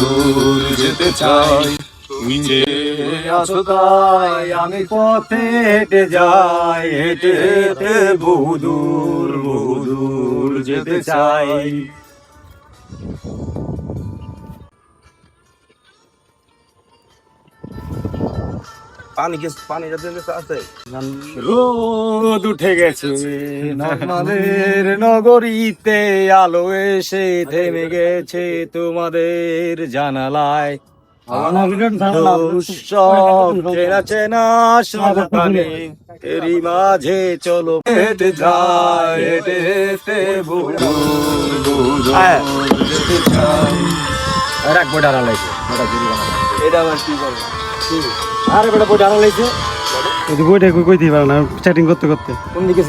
বহুদূর যেতে চাই। তুমি যে আছো তাই আমি পথে হেঁটে যাই। হেঁটে হেঁটে বহুদূর বহুদূর যেতে চাই। পানি কি পানি যাতে আছে। রোদ উঠে গেছে। আমাদের নগরীতে আলো এসে থেমে গেছে তোমাদের জানালায়। মাঝে চলো। হেঁটে যায় হেঁটে হেঁটে বহুদূর হ্যাঁ। রাখব ডারা এটা আবার কি করব আরে বেটা বই ডারা লাইছে। বইটা কই দিবা না চ্যাটিং করতে করতে। কোন দিকে